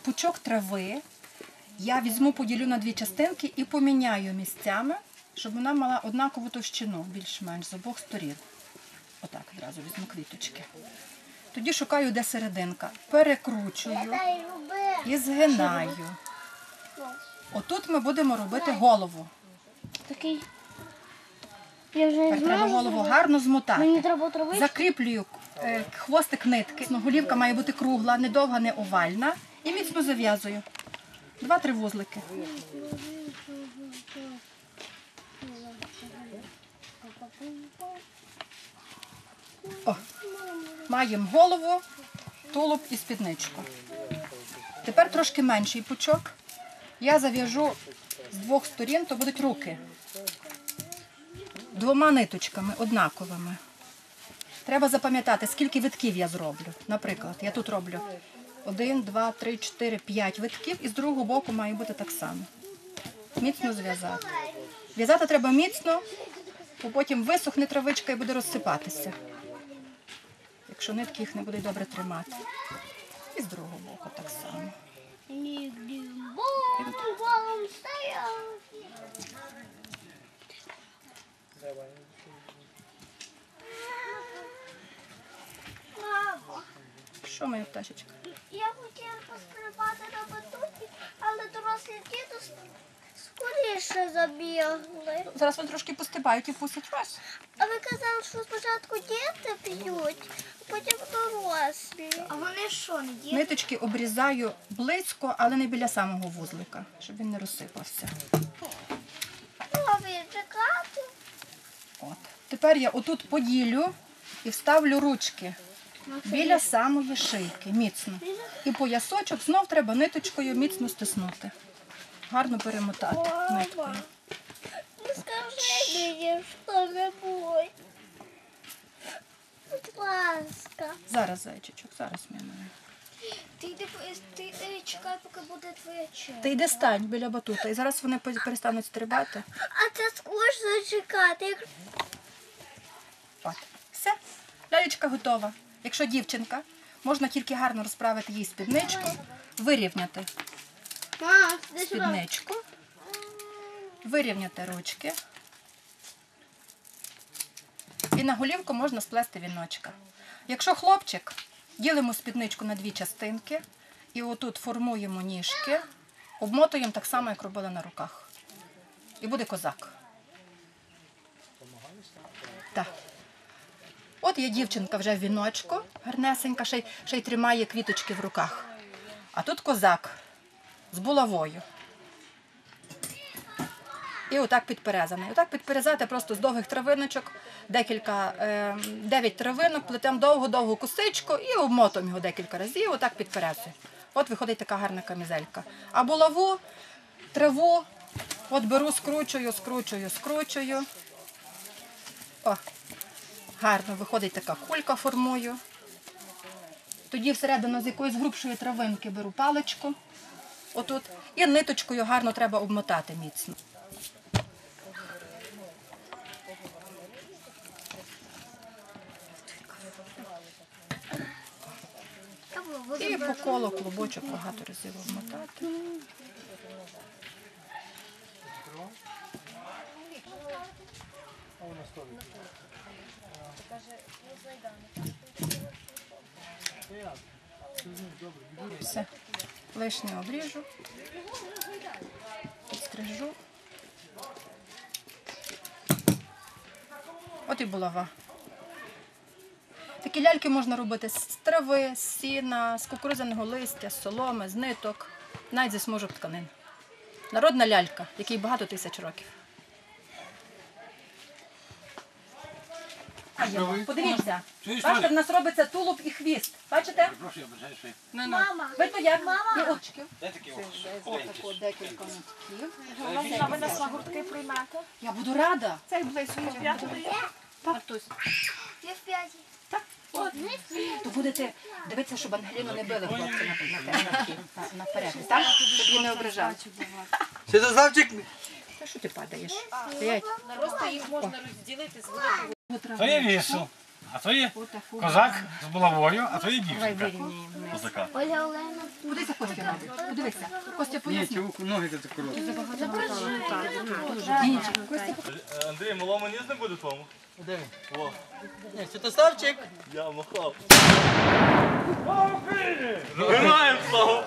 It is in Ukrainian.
пучок трави я візьму, поділю на дві частинки і поміняю місцями, щоб вона мала однакову товщину, більш-менш з обох сторін. Отак одразу візьму квіточки. Тоді шукаю, де серединка. Перекручую і згинаю. Отут ми будемо робити голову. Такий. Я вже Тепер треба голову гарно змотати. Мені треба. Закріплюю е, хвостик нитки. Голівка має бути кругла, не довга, не овальна. І міцно зав'язую. Два-три вузлики. О, маємо голову, тулуб і спідничку. Тепер трошки менший пучок. Я зав'яжу з двох сторін, то будуть руки. Двома ниточками однаковими. Треба запам'ятати, скільки витків я зроблю. Наприклад, я тут роблю один, два, три, чотири, п'ять витків, і з другого боку має бути так само. Міцно зв'язати. В'язати треба міцно, бо потім висохне травичка і буде розсипатися. Якщо нитки їх не будуть добре тримати. І з другого боку так само. Що моя пташечка? я хотіла пострибати на батуті, але дорослі діти скоріше забігли. Зараз вони трошки постибають і пустять вас. А ви казали, що спочатку діти п'ють, а потім дорослі. А вони що, не діти? Ниточки обрізаю близько, але не біля самого вузлика, щоб він не розсипався. Нові чекати. От. Тепер я отут поділю і вставлю ручки біля самої шийки, міцно. І поясочок знов треба ниточкою міцно стиснути. Гарно перемотати ниткою. Скажи мені що-небудь. Будь ласка. Зараз, зайчичок, зараз мені. Ти йди, ти йди, чекай, поки буде твоя черга. Ти йди стань біля батута, і зараз вони перестануть стрибати. А це скучно чекати. Як... От. Все, лялечка готова. Якщо дівчинка, можна тільки гарно розправити їй спідничку, вирівняти спідничку, вирівняти ручки. І на голівку можна сплести віночка. Якщо хлопчик, ділимо спідничку на дві частинки і отут формуємо ніжки, обмотуємо так само, як робили на руках. І буде козак. Так. От є дівчинка вже в віночку, гарнесенька, ще й, ще й тримає квіточки в руках. А тут козак з булавою. І отак підперезаний. Отак підперезати просто з довгих травиночок, декілька, е, дев'ять травинок, плетемо довгу-довгу косичку і обмотуємо його декілька разів, отак підперезуємо. От виходить така гарна камізелька. А булаву, траву, от беру, скручую, скручую, скручую. О, гарно виходить така кулька формую. Тоді всередину з якоїсь грубшої травинки беру паличку. Отут. І ниточкою гарно треба обмотати міцно. І по колу клубочок багато разів обмотати. Все. Лишнє обріжу. Підстрижу. От і булава. Такі ляльки можна робити з трави, з сіна, з кукурудзяного листя, з соломи, з ниток, навіть зі смужок тканин. Народна лялька, якій багато тисяч років. Я, подивіться, Чуєш, бачите, в нас робиться тулуб і хвіст. Бачите? Прошу, я бажаю, що Мама, Ви то як? І очки. Де такі Отако декілька нитків. А ви нас на гуртки приймете? Я буду рада. Цей близько. Мартусь. я в п'ятій. То будете дивитися, щоб Ангеліну не били хлопці на, на, на, на, на перерві, так? Щоб її не ображали. Святославчик, Та що ти падаєш? Стоять. Просто їх можна розділити з великою. То є вісел, а то є козак з булавою, а то є дівчинка. Козака. Оля Олена. Куди заходимо? Подивися, Костя Ні, поясни. чувак, ноги ти короткі. Андрій, малому ніс не буде тому. Де він? Во, Ні, Святославчик. я махав. Героям слава!